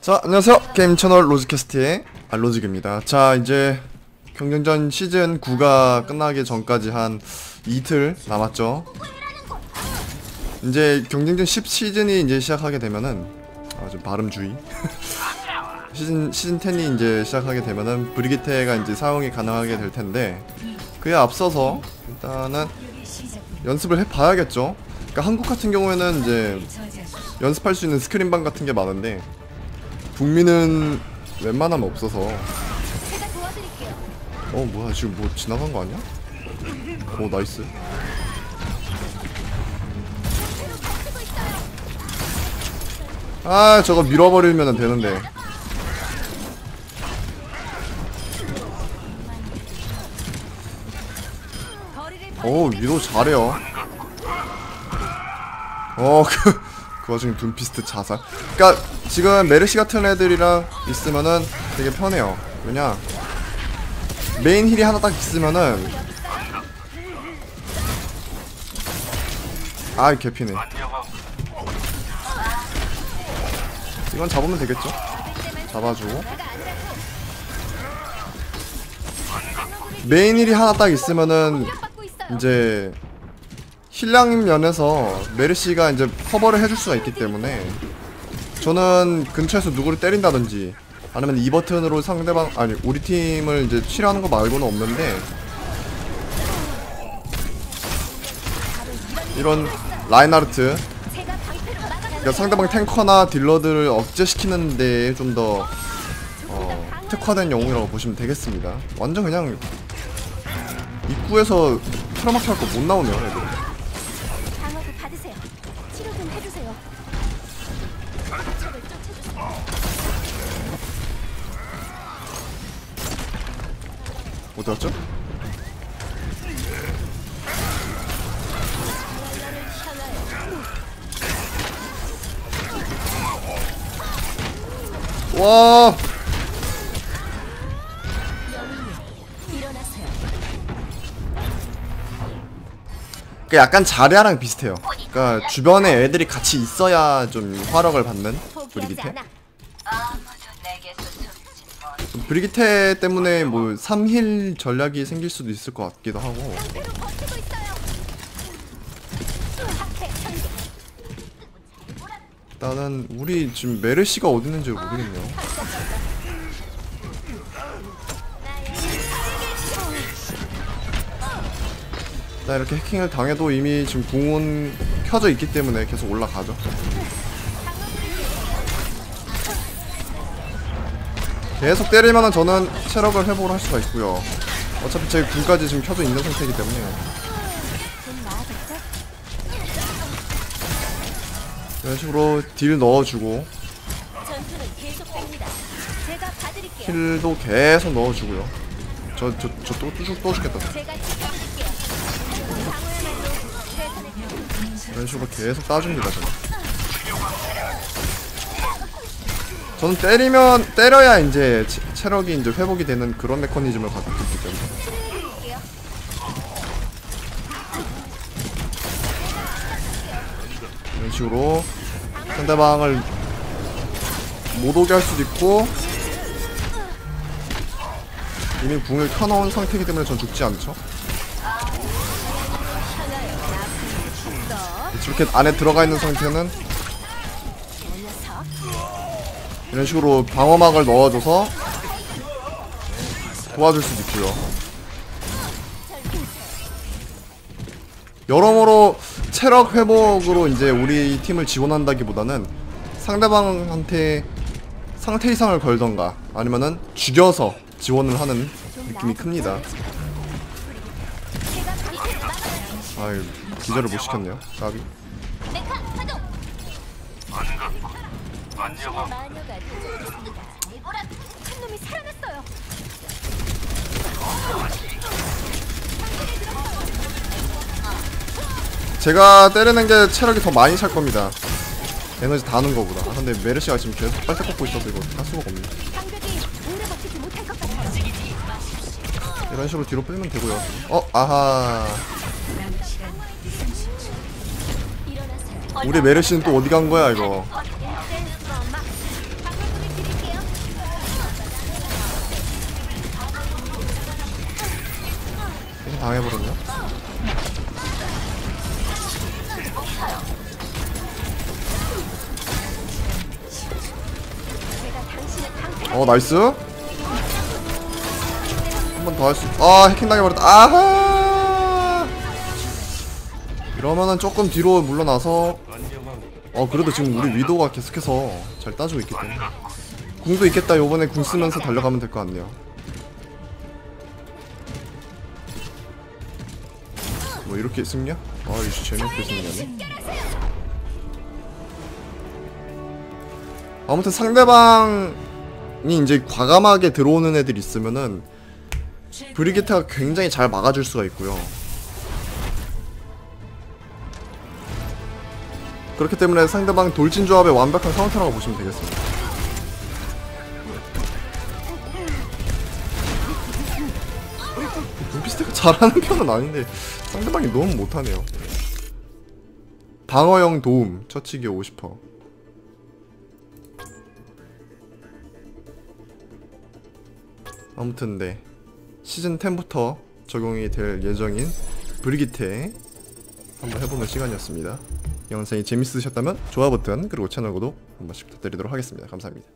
자 안녕하세요. 게임 채널 로즈캐스트의 알로직입니다. 자 이제 경쟁전 시즌 9가 끝나기 전까지 한 이틀 남았죠. 이제 경쟁전 10 시즌이 이제 시작하게 되면은 아좀 발음 주의. 시즌 시즌 10이 이제 시작하게 되면은 브리기테가 이제 사용이 가능하게 될 텐데 그에 앞서서 일단은 연습을 해봐야겠죠? 그러니까 한국 같은 경우에는 이제 연습할 수 있는 스크린방 같은 게 많은데 북미는 웬만하면 없어서. 어 뭐야 지금 뭐 지나간 거 아니야? 오 나이스. 아 저거 밀어버리면 되는데. 오 위도 잘해요. 어그 그 와중에 둠피스트 자살. 그니까 지금 메르시 같은 애들이랑 있으면은 되게 편해요. 왜냐? 메인 힐이 하나 딱 있으면은 아이 개피네. 이건 잡으면 되겠죠? 잡아주고. 메인 힐이 하나 딱 있으면은. 이제 힐량 면에서 메르시가 이제 커버를 해줄 수가 있기 때문에 저는 근처에서 누구를 때린다든지 아니면 이 버튼으로 상대방 아니 우리 팀을 이제 치료하는 거 말고는 없는데 이런 라인하르트. 그러니까 상대방 탱커나 딜러들을 억제시키는데 좀더 어, 특화된 영웅이라고 보시면 되겠습니다. 완전 그냥 입구에서 트라마키 할거 못 나오네요, 애들. 어디 갔죠? 와, 일어나세요. 그 약간 자리아랑 비슷해요. 그러니까 주변에 애들이 같이 있어야 좀 화력을 받는 브리기테. 브리기테 때문에 뭐 3힐 전략이 생길 수도 있을 것 같기도 하고. 일단은 우리 지금 메르시가 어디 있는지 모르겠네요. 일단 이렇게 해킹을 당해도 이미 지금 공은 켜져 있기 때문에 계속 올라가죠. 계속 때리면은 저는 체력을 회복을 할 수가 있고요. 어차피 제 군까지 지금 켜져 있는 상태이기 때문에? 이런 식으로 딜 넣어주고. 힐도 계속 넣어주고요. 저 저 저또 또, 또 죽겠다. 이런 식으로 계속 따줍니다 저는 저는 때리면 때려야 이제 체, 체력이 이제 회복이 되는 그런 메커니즘을 갖고 있기 때문에. 이런 식으로 상대방을 못 오게 할 수도 있고 이미 궁을 켜놓은 상태이기 때문에 전 죽지 않죠 이렇게 안에 들어가 있는 상태는 이런 식으로 방어막을 넣어줘서 도와줄 수도 있고요 여러모로 체력 회복으로 이제 우리 팀을 지원한다기보다는 상대방한테 상태 이상을 걸던가 아니면은 죽여서 지원을 하는 느낌이 큽니다. 아. 아유 기절을 못 시켰네요. 까비. 제가 때리는 게 체력이 더 많이 찰 겁니다. 에너지 다는 거보다. 아, 근데 메르시가 지금 계속 빨대 꽂고 있어서 이거 할 수가 없네. 이런 식으로 뒤로 빼면 되고요. 어 아하. 우리 메르시는 또 어디 간 거야 이거 당해버렸네. 어 나이스. 더할 수 아 해킹 당해버렸다. 아하! 이러면은 조금 뒤로 물러나서 어 그래도 지금 우리 위도가 계속해서 잘 따주고 있기 때문에. 궁도 있겠다. 요번에 궁 쓰면서 달려가면 될 것 같네요. 뭐 이렇게 승냐? 아 이씨 재밌게 승냐네. 아무튼 상대방이 이제 과감하게 들어오는 애들 있으면은 브리기테가 굉장히 잘 막아줄 수가 있고요. 그렇기 때문에 상대방 돌진 조합의 완벽한 카운터라고 보시면 되겠습니다. 눈피스트가 잘하는 편은 아닌데 상대방이 너무 못하네요. 방어형 도움 처치기 50%. 아무튼 네 시즌 10부터 적용이 될 예정인 브리기테 한번 해보는 시간이었습니다. 영상이 재밌으셨다면 좋아 버튼 그리고 채널 구독 한 번씩 부탁드리도록 하겠습니다. 감사합니다.